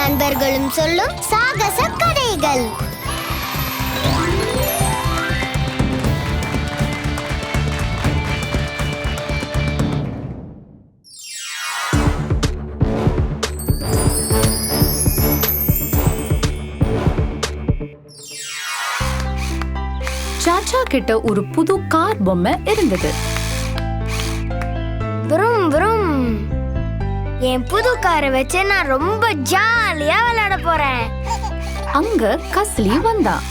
நண்பர்களும் சொல்லும் சாகச கதைகள். சாச்சா கிட்ட ஒரு புது கார் பொம்மை இருந்தது. ப்ரும் ப்ரும். என் புது காரை வச்சு நான் ரொம்ப ஜாலியா விளையாட போறேன். அங்க கஸ்லி வந்தான்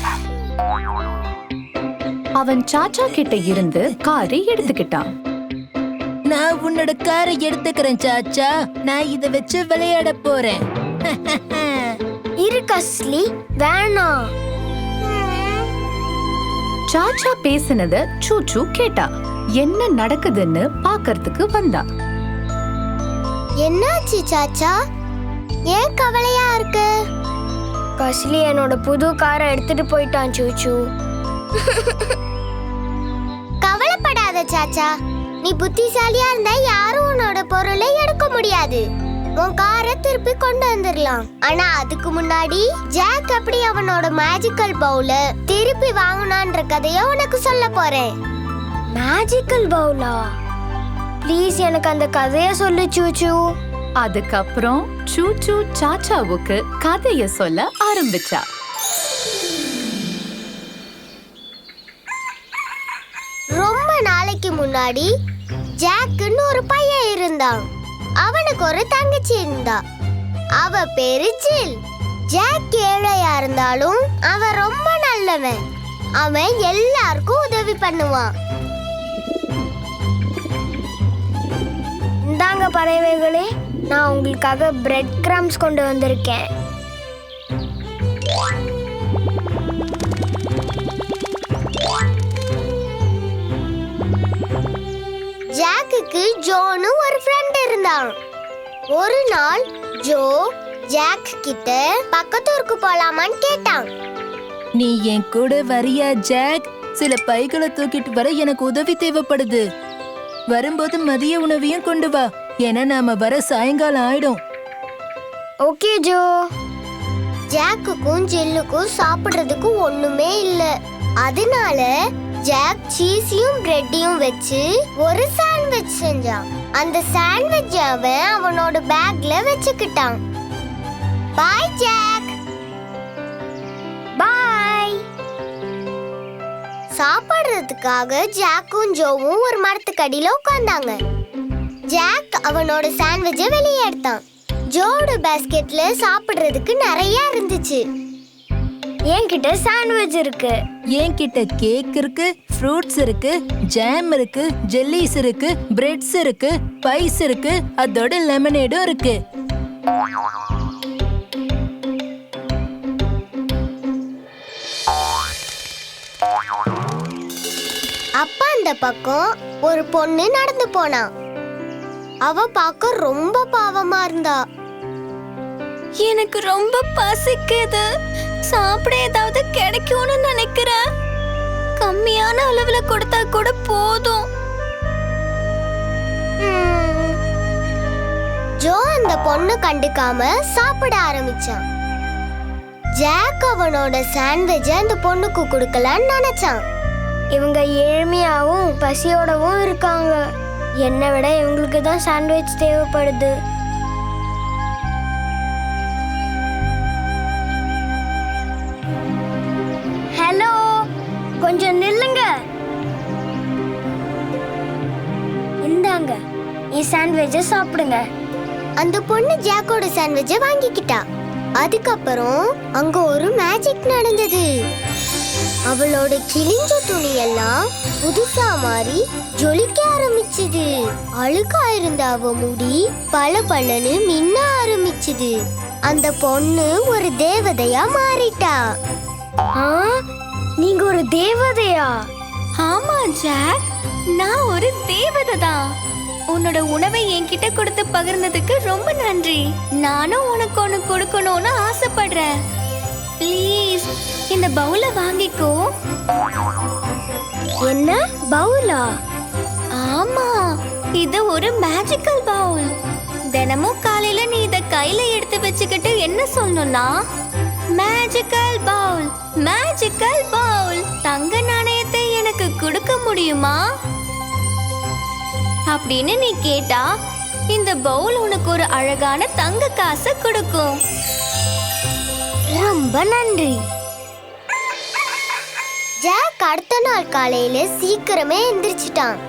அவன் சாச்சா கிட்ட இருந்து காரை எடுத்துக்கிட்டான். நான் உன்னோட காரை எடுத்துக்கிறேன் சாச்சா. நான் இத வச்சு விளையாட போறேன். இரு கஸ்லி வேணாம். சாச்சா பேசினத சூச்சு கேட்டா என்ன நடக்குதுன்னு பாக்கறதுக்கு வந்தா. என்னாச்சு சாச்சா? ஏன் கவலையா இருக்கு? கஸ்லி என்னோட புது காரை எடுத்துட்டு போயிட்டான் சூச்சு. கவலைப்படாத சாச்சா. நீ புத்திசாலியா இருந்தா யாரும் உன்னோட பொருளை எடுக்க முடியாது. உன் காரை திருப்பி கொண்டு வந்துடலாம் ஆனா அதுக்கு முன்னாடி ஜாக் எப்படி அவனோட மேஜிக்கல் பவுல திருப்பி வாங்கினான்ற கதைய உனக்கு சொல்ல போறேன். மேஜிக்கல் பவுலா ப்ளீஸ் எனக்கு அந்த கதைய சொல்லு சூச்சு. அதுக்கப்புறம் சூச்சு சாச்சாவுக்கு கதைய சொல்ல ஆரம்பிச்சா. ரொம்ப நாளைக்கு முன்னாடி ஜாக்குன்னு ஒரு பையன் இருந்தான். அவனுக்கு ஒரு தங்கச்சி இருந்தா. அவ பேரு ஜில். ஜாக் ஏழையா இருந்தாலும் அவன் ரொம்ப நல்லவன். அவன் எல்லாருக்கும் உதவி பண்ணுவான். இந்தாங்க பறவைகளே நான் உங்களுக்காக பிரெட் கிராம்ஸ் கொண்டு வந்திருக்கேன். ஜாக்குக்கு ஜோன்னு ஒரு ஃப்ரெண்ட் இருந்தான். ஒரு நாள் ஜோ ஜாக் கிட்ட பக்கத்தூருக்கு போலாமான்னு கேட்டான். நீ என் கூட வரியா ஜாக்? சில பைகளை தூக்கிட்டு வர எனக்கு உதவி தேவைப்படுது. வரும்போது மதிய உணவையும் கொண்டு வா. ஏன்னா நாம வர சாயங்காலம் ஆயிடும். Okay Joe. ஜாக்குக்கும் ஜில்லுக்கும் சாப்பிடுறதுக்கு ஒண்ணுமே இல்ல. அதனால ஜாக் சீஸையும் பிரெட்டையும் வச்சு ஒரு சாண்ட்விச் செஞ்சான். அந்த சாண்ட்விச் அவன் அவனோட பேக்ல வச்சுக்கிட்டான். Boy Jack. சாப்பிடுறதுக்காக ஜாக்கும் ஜோவும் ஒரு மரத்துக்கடியில உட்கார்ந்தாங்க. ஜாக் அவனோட சாண்ட்விட்சை வெளியே எடுத்தான். ஜோட பாஸ்கெட்ல சாப்பிடுறதுக்கு நிறைய இருந்துச்சு. என்கிட்ட சாண்ட்விச் இருக்கு. என்கிட்ட கேக் இருக்கு ஃப்ரூட்ஸ் இருக்கு ஜாம் இருக்கு ஜெல்லிஸ் இருக்கு பிரெட்ஸ் இருக்கு பைஸ் இருக்கு அதோட லெமனேடும் இருக்கு. அந்த பக்கம் ஒரு பொண்ணு நடந்து போனா. அவ பார்க்க ரொம்ப பாவமா இருந்தா. எனக்கு ரொம்ப பசிக்குது. சாப்பிட ஏதாவது கிடைக்கும்னு நினைக்கிறேன் கம்மியான அளவுல கொடுத்தா கூட போதும். ஜோ அந்த பொண்ணு கண்டுக்காம சாப்பிட ஆரம்பிச்சான் ஜாக் அவனோட சாண்ட்விச்சை அந்த பொண்ணுக்கு கொடுக்கலான்னு நினைச்சான். இவங்க ஏழ்மையாகவும் பசியோடவும் இருக்காங்க. என்னை விட இவங்களுக்கு தான் சாண்ட்விச் தேவைப்படுது. ஹலோ கொஞ்சம் நில்லுங்க. இந்தாங்க என் சாண்ட்விச்சை சாப்பிடுங்க. அந்த பொண்ணு ஜாக்கோட சாண்ட்விச்சை வாங்கிக்கிட்டா. அதுக்கப்புறம் அங்க ஒரு மேஜிக் நடந்தது. அவளோட கிழிஞ்ச துணியெல்லாம் புதுசா மாறி ஜொலிக்க ஆரம்பிச்சது. அழுக்கா இருந்த அவ முடி பல பலன்னு மின்ன ஆரம்பிச்சது. அந்த பொண்ணு ஒரு தேவதையா மாறிட்டா. ஆ நீங்க ஒரு தேவதையா? ஆமா ஜாக். நான் ஒரு தேவதை தான் உன்னோட உணவை என்கிட்ட கொடுத்து பகிர்ந்ததுக்கு ரொம்ப நன்றி. நானும் உனக்கு ஒன்று கொடுக்கணும்னு ஆசைப்படுறேன். ப்ளீஸ் இந்த பவுல வாங்கிக்கோ. என்ன? பவுலா? ஆமா இது ஒரு மேஜிக்கல் பவுல் தினமும் காலையில நீ இத கையில எடுத்து வச்சுக்கிட்டு என்ன சொல்லணும்னா? மேஜிக்கல் பவுல் மேஜிக்கல் பவுல் தங்க நாணயத்தை எனக்கு கொடுக்க முடியுமா? அப்படின்னு நீ கேட்டா இந்த பவுல் உனக்கு ஒரு அழகான தங்க காசை கொடுக்கும். ரொம்ப நன்றி. ஜாக் அடுத்த நாள் காலையில சீக்கிரமே எந்திரிச்சிட்டான்.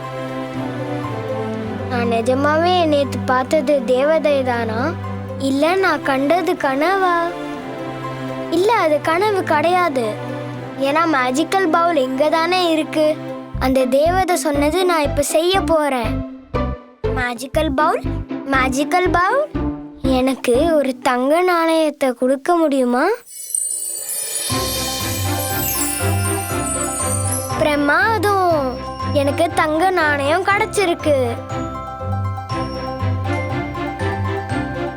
நான் நிஜமாவே நேத்து பார்த்தது தேவதை தானா இல்ல நான் கண்டது கனவா? இல்ல அது கனவு கிடையாது. ஏன்னா மேஜிக்கல் பவுல் இங்க தானே இருக்கு. அந்த தேவதை சொன்னது நான் இப்ப செய்ய போறேன். மேஜிக்கல் பவுல் மேஜிக்கல் பவுல் எனக்கு ஒரு தங்க நாணயத்தை கொடுக்க முடியுமா? பிரமாதம் எனக்கு தங்க நாணயம் கிடைச்சிருக்கு.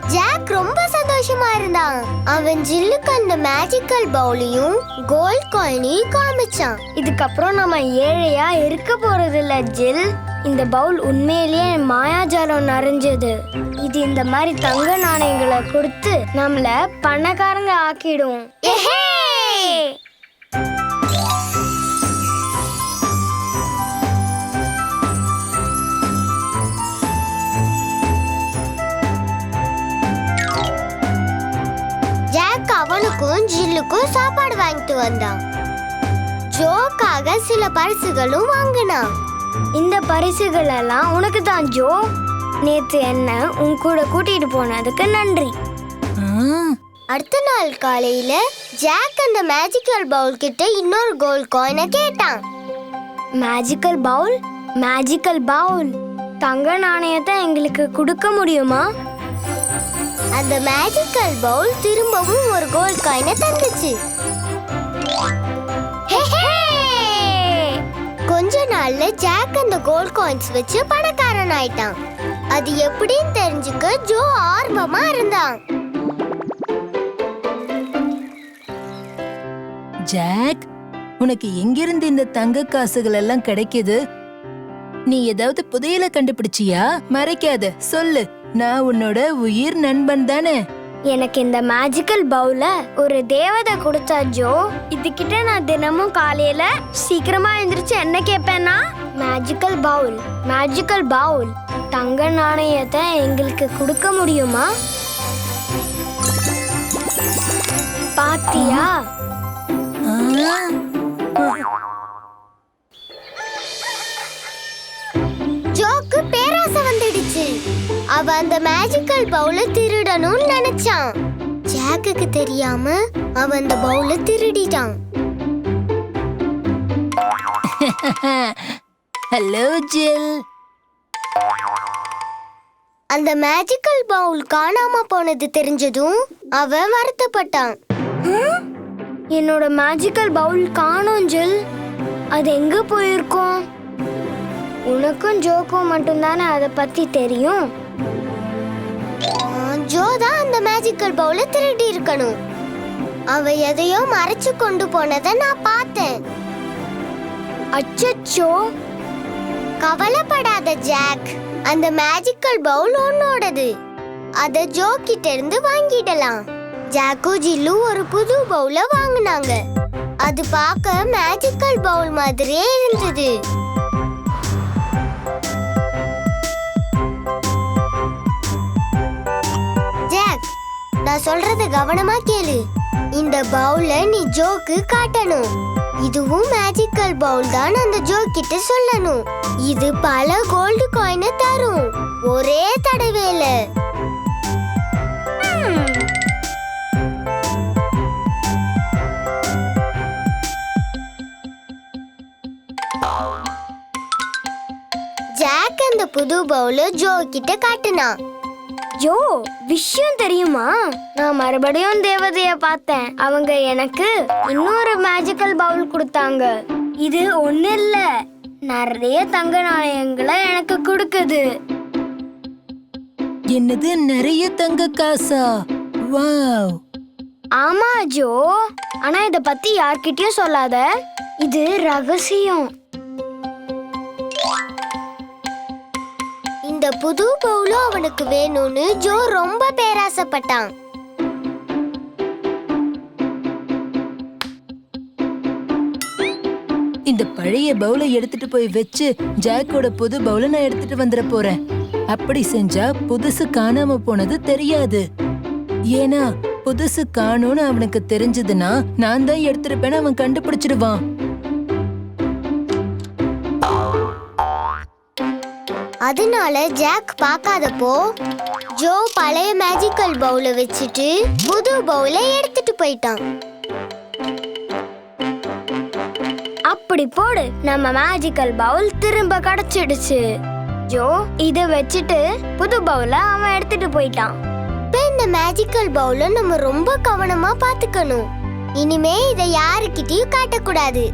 ஜாக் ரொம்ப சந்தோஷமா இருந்தான். அவன் ஜில்லுக்கு அந்த மேஜிக்கல் பவுலையும் கோல்ட் காயினையும் காமிச்சான். இதுக்கப்புறம் நம்ம ஏழையா இருக்க போறது இல்ல ஜில். இந்த பவுல் உண்மையிலேயே மாயாஜாலம் நிறைஞ்சது. இது இந்த மாதிரி தங்க நாணயங்களை கொடுத்து நம்மள பணக்காரங்க ஆக்கிடும். ஏஹே ஜாக் அவனுக்கும் ஜில்லுக்கும் சாப்பாடு வாங்கிட்டு வந்தான். ஜோக்காக சில பரிசுகளும் வாங்கினான். இந்த பரிசுகள் எல்லாம் உனக்கு தான் ஜோ. நேத்து என்ன உன் கூட கூட்டிட்டு போனதுக்கு நன்றி. ஆ, அடுத்த நாள் காலையில ஜாக் அந்த மேஜிக்கல் பவுல் கிட்ட இன்னொரு கோல்ட் காயினை கேட்டான். மேஜிக்கல் பவுல் மேஜிக்கல் பவுல் தங்க நாணயத்தை எங்களுக்கு கொடுக்க முடியுமா? அந்த மேஜிக்கல் பவுல் திரும்பவும் ஒரு கோல்ட் காயினை தந்துச்சு. கொஞ்ச நாள்ல ஜாக் அந்த கோல்ட் காயின்ஸ் வச்சு பணக்காரன் ஆயிட்டான். அது எப்படின்னு தெரிஞ்சுக்க ஜோ ஆர்வமா இருந்தான். ஜாக் உனக்கு எங்கிருந்து இந்த தங்க காசுகள் எல்லாம் கிடைக்குது? நீ ஏதாவது புதையல கண்டுபிடிச்சியா? மறைக்காத சொல்லு. நான் உன்னோட உயிர் நண்பன் தானே. எனக்கு இந்த மேஜிக்கல் பவுல ஒரு தேவதை கொடுத்தா ஜோ இதுகிட்ட நான் தினமும் காலையில சீக்கிரமா எந்திரிச்சு என்ன கேட்பேன்னா மேஜிக்கல் பவுல் மேஜிக்கல் பவுல் தங்க நாணயத்தை எங்களுக்கு கொடுக்க முடியுமா? பாத்தியா? அவ அந்த மேஜிக்கல் பவுல திருடணும்னு நினைச்சான். ஜாக்குக்கு தெரியாம அவன் அந்த பவுல திருடிட்டான். ஹலோ ஜில் அந்த மேஜிக்கல் பவுல் காணாம போனது தெரிஞ்சதும் அவன் வருத்தப்பட்டான். என்னோட மேஜிக்கல் பவுல் காணோம் ஜில் அது எங்க போயிருக்கும்? உனக்கும் ஜோக்கும் மட்டும்தானே அதை பத்தி தெரியும்? ஜோ தான் அந்த மேஜிக்கல் பவுல திருடி இருக்கணும். அவ எதையோ மறைச்சு கொண்டு போனதை நான் பார்த்தேன். அச்சச்சோ. கவலைப்படாத ஜாக். அந்த மேஜிக்கல் பவுல் உன்னோடது. அத ஜோ கிட்ட இருந்து வாங்கிடலாம். ஜாக்கோ ஜில்லு ஒரு புது பவுல வாங்கினாங்க. அது பார்க்க மேஜிக்கல் பவுல் மாதிரியே இருந்தது. நான் சொல்றத கவனமா கேளு. இந்த பவுல நீ ஜோக்கு காட்டணும். இதுவும் மேஜிக்கல் பவுல் தான் அந்த ஜோக் கிட்ட சொல்லணும். இது பல கோல்டு காயினை தரும். ஒரே தடவையில. ஜாக் அந்த புது பவுல ஜோ கிட்ட காட்டுனான். ஜோ விஷயம் தெரியுமா? நான் மறுபடியும் தேவதைய பார்த்தேன். அவங்க எனக்கு இன்னொரு மேஜிக்கல் பவுல் கொடுத்தாங்க. இது ஒண்ணு இல்ல. நிறைய தங்க நாணயங்களை எனக்கு கொடுக்குது. என்னது நிறைய தங்க காசா? வாவ். ஆமா ஜோ. ஆனா இத பத்தி யார்கிட்டயும் சொல்லாத. இது ரகசியம். புது பவுலும் அவனுக்கு வேணும்னு ஜோ ரொம்ப பேராசைப்பட்டான். இந்த பழைய பவுலை எடுத்துட்டு போய் வச்சு ஜாக்கோட புது பவுலை நான் எடுத்துட்டு வந்துட போறேன். அப்படி செஞ்சா புதுசு காணாம போனது தெரியாது. ஏன்னா புதுசு காணும்னு அவனுக்கு தெரிஞ்சதுன்னா நான் தான் எடுத்துருப்பேன்னு அவன் கண்டுபிடிச்சிடுவான். அதனால ஜாக் பார்க்காதப்போ ஜோ பழைய மேஜிக்கல் பவுல வச்சுட்டு புது பவுல எடுத்துட்டு போயிட்டான். அப்படி போடு நம்ம மேஜிக்கல் பவுல் திரும்ப கிடைச்சிடுச்சு. ஜோ இத வச்சுட்டு புது பவுல அவன் எடுத்துட்டு போயிட்டான். இப்ப இந்த மேஜிக்கல் பவுல நம்ம ரொம்ப கவனமா பாத்துக்கணும் இனிமே இதை யாருக்கிட்டயும் காட்டக்கூடாது.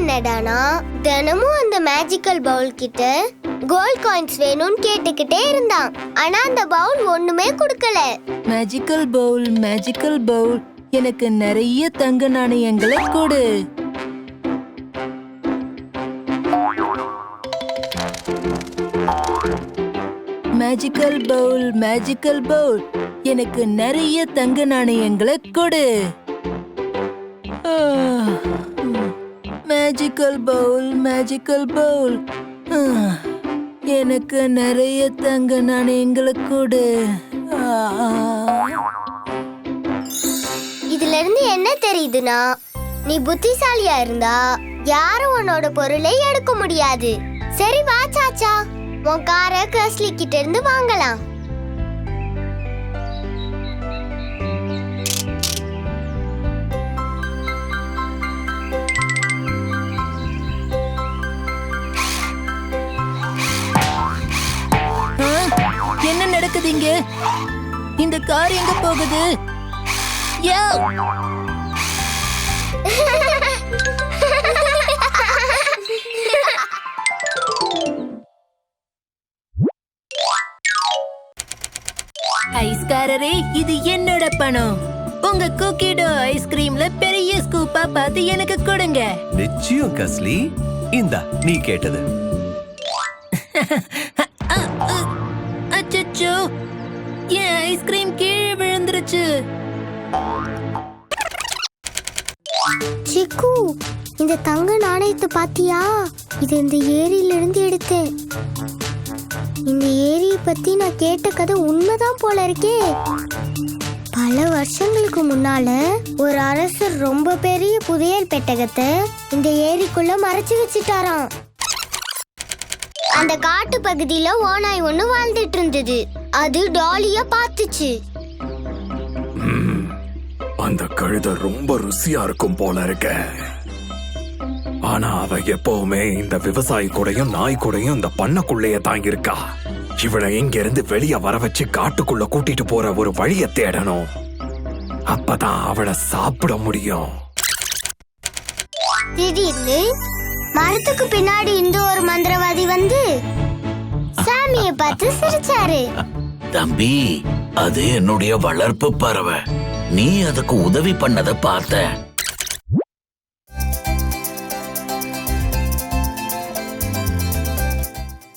என்னடானா? தினமும் அந்த மேஜிக்கல் பவுல் கிட்ட கோல்ட் காயின்ஸ் வேணும்னு கேட்டுக்கிட்டே இருந்தான். ஆனா அந்த பவுல் ஒண்ணுமே கொடுக்கல. மேஜிக்கல் பவுல் மேஜிக்கல் பவுல் எனக்கு நிறைய தங்க நாணயங்களை கொடு. மேஜிக்கல் பவுல் மேஜிக்கல் பவுல் எனக்கு நிறைய தங்க நாணயங்களை கொடு. மேஜிக்கல் பவுல் மேஜிக்கல் பவுல் எனக்கு நிறைய தங்க நாணயங்களை கொடு. இதுல இருந்து என்ன தெரியுதுன்னா நீ புத்திசாலியா இருந்தா யாரும் உன்னோட பொருளை எடுக்க முடியாது. சரி வா சாச்சா. உன் காரை கஸ்லி கிட்ட இருந்து வாங்கலாம். நடக்குது இங்க இந்த கார் எங்க போகுது! ஐஸ்காரரே இது என்னோட பணம். உங்க குக்கிடோ ஐஸ்கிரீம்ல பெரிய ஸ்கூப்பா பார்த்து எனக்கு கொடுங்க. நிச்சயம் கஸ்லி. இந்தா நீ கேட்டது. அச்சச்சோ என் ஐஸ்கிரீம் கீழே விழுந்துருச்சு? சிக்கு இந்த தங்க நாணயத்தை பாத்தியா? இது இந்த ஏரியில இருந்து எடுத்தேன். இந்த ஏரியை பத்தி நான் கேட்ட கதை உண்மைதான் போல இருக்கே. பல வருஷங்களுக்கு முன்னால ஒரு அரசர் ரொம்ப பெரிய புதையல் பெட்டகத்தை இந்த ஏரிக்குள்ள மறைச்சு வச்சுட்டாராம். அந்த காட்டு பகுதியில ஓனாய் ஒண்ணு வாழ்ந்துட்டு இருந்தது. அது டாலிய பார்த்துச்சு. அந்த கழுத ரொம்ப ருசியா இருக்கும் போல இருக்க. ஆனா அவ எப்பவுமே இந்த விவசாயி கூடயும் நாய் கூடயும் இந்த பண்ணக்குள்ளேயே தான் இருக்கா இவளை இங்க இருந்து வெளிய வர வச்சு காட்டுக்குள்ள கூட்டிட்டு போற ஒரு வழிய தேடணும். அப்பதான் அவளை சாப்பிட முடியும். திடீர்னு மரத்துக்கு பின்னாடி இந்த ஒரு மந்திரவாதி வந்து சாமியை பார்த்து சிரிச்சாரு. தம்பி அது என்னுடைய வளர்ப்பு பறவை. நீ அதுக்கு உதவி பண்ணத பார்த்த